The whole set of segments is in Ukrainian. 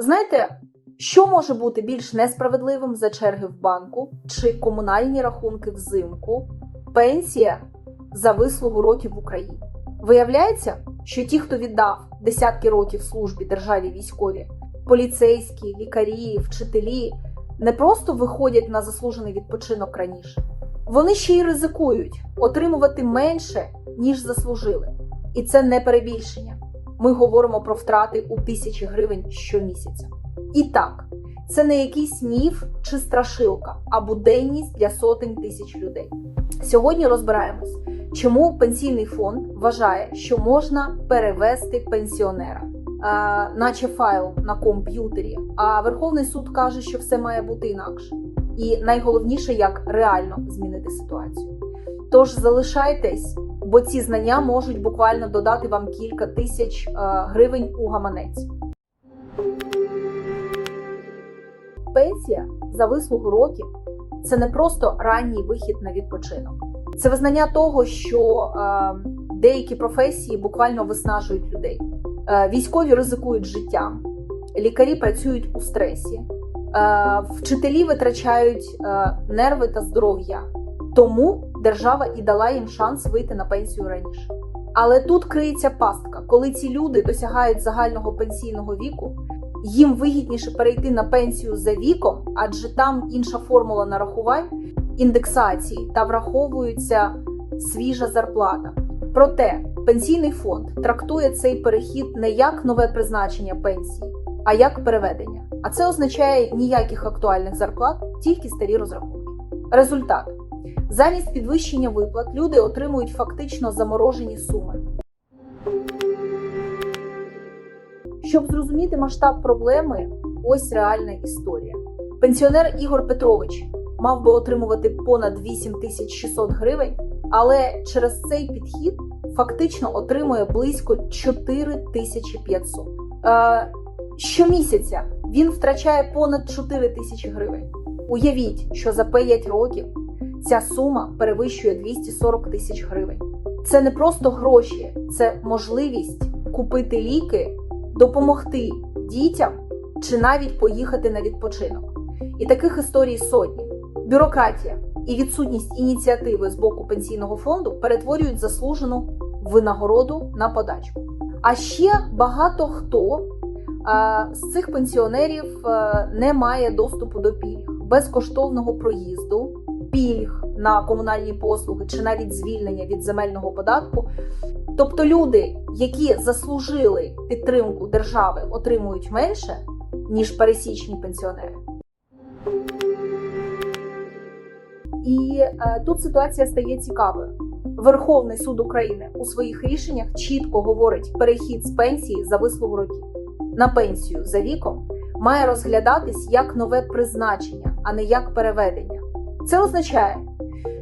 Знаєте, що може бути більш несправедливим за черги в банку чи комунальні рахунки взимку, пенсія за вислугу років в Україні? Виявляється, що ті, хто віддав десятки років службі державі військові, поліцейські, лікарі, вчителі, не просто виходять на заслужений відпочинок раніше, вони ще й ризикують отримувати менше, ніж заслужили. І це не перебільшення. Ми говоримо про втрати у тисячі гривень щомісяця. І так, це не якийсь міф чи страшилка, а буденність для сотень тисяч людей. Сьогодні розбираємось, чому пенсійний фонд вважає, що можна перевести пенсіонера, наче файл на комп'ютері. А Верховний суд каже, що все має бути інакше. І найголовніше, як реально змінити ситуацію. Тож залишайтесь, бо ці знання можуть буквально додати вам кілька тисяч е, гривень у гаманець. Пенсія за вислугу років це не просто ранній вихід на відпочинок. Це визнання того, що е, деякі професії буквально виснажують людей. Е, військові ризикують життям, лікарі працюють у стресі, вчителі витрачають нерви та здоров'я. Тому держава і дала їм шанс вийти на пенсію раніше. Але тут криється пастка, коли ці люди досягають загального пенсійного віку, їм вигідніше перейти на пенсію за віком, адже там інша формула нарахувань, індексації та враховується свіжа зарплата. Проте пенсійний фонд трактує цей перехід не як нове призначення пенсії, а як переведення. А це означає ніяких актуальних зарплат, тільки старі розрахунки. Результат. Замість підвищення виплат люди отримують фактично заморожені суми. Щоб зрозуміти масштаб проблеми, ось реальна історія. Пенсіонер Ігор Петрович мав би отримувати понад 8600 гривень, але через цей підхід фактично отримує близько 4500. Е, щомісяця він втрачає понад 4 тисячі гривень. Уявіть, що за 5 років ця сума перевищує 240 тисяч гривень. Це не просто гроші, це можливість купити ліки, допомогти дітям чи навіть поїхати на відпочинок. І таких історій сотні. Бюрократія і відсутність ініціативи з боку пенсійного фонду перетворюють заслужену винагороду на подачку. А ще багато хто а, з цих пенсіонерів а, не має доступу до пільг, безкоштовного проїзду, пільг на комунальні послуги чи навіть звільнення від земельного податку. Тобто люди, які заслужили підтримку держави, отримують менше, ніж пересічні пенсіонери. І е, тут ситуація стає цікавою. Верховний суд України у своїх рішеннях чітко говорить, перехід з пенсії за вислугу років на пенсію за віком має розглядатись як нове призначення, а не як переведення. Це означає,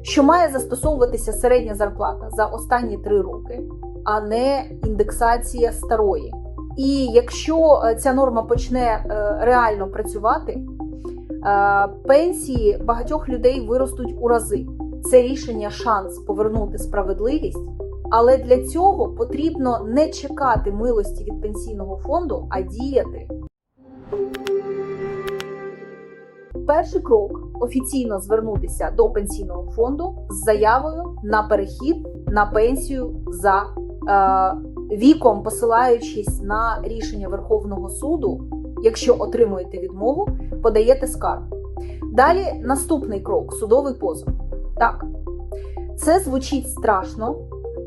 що має застосовуватися середня зарплата за останні три роки, а не індексація старої. І якщо е, ця норма почне е, реально працювати, е, пенсії багатьох людей виростуть у рази. Це рішення шанс повернути справедливість, але для цього потрібно не чекати милості від пенсійного фонду, а діяти. Перший крок офіційно звернутися до пенсійного фонду з заявою на перехід на пенсію за е, віком, посилаючись на рішення Верховного суду. Якщо отримуєте відмову, подаєте скаргу. Далі наступний крок судовий позов. Так, це звучить страшно,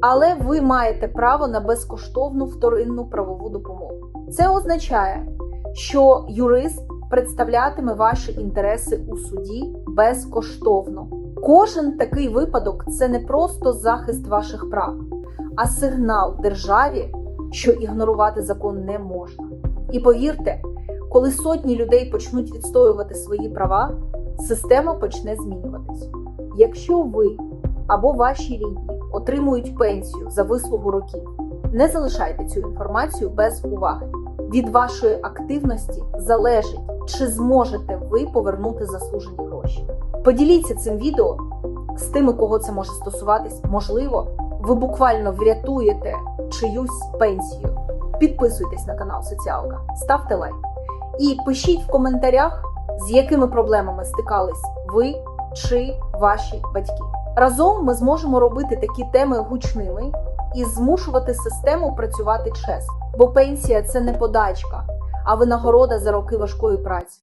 але ви маєте право на безкоштовну вторинну правову допомогу. Це означає, що юрист представлятиме ваші інтереси у суді безкоштовно. Кожен такий випадок це не просто захист ваших прав, а сигнал державі, що ігнорувати закон не можна. І повірте, коли сотні людей почнуть відстоювати свої права, система почне змінюватись. Якщо ви або ваші рідні отримують пенсію за вислугу років, не залишайте цю інформацію без уваги. Від вашої активності залежить, чи зможете ви повернути заслужені гроші. Поділіться цим відео з тими, кого це може стосуватись. Можливо, ви буквально врятуєте чиюсь пенсію. Підписуйтесь на канал Соціалка, ставте лайк. І пишіть в коментарях, з якими проблемами стикались ви чи ваші батьки. Разом ми зможемо робити такі теми гучними і змушувати систему працювати чесно. Бо пенсія це не подачка, а винагорода за роки важкої праці.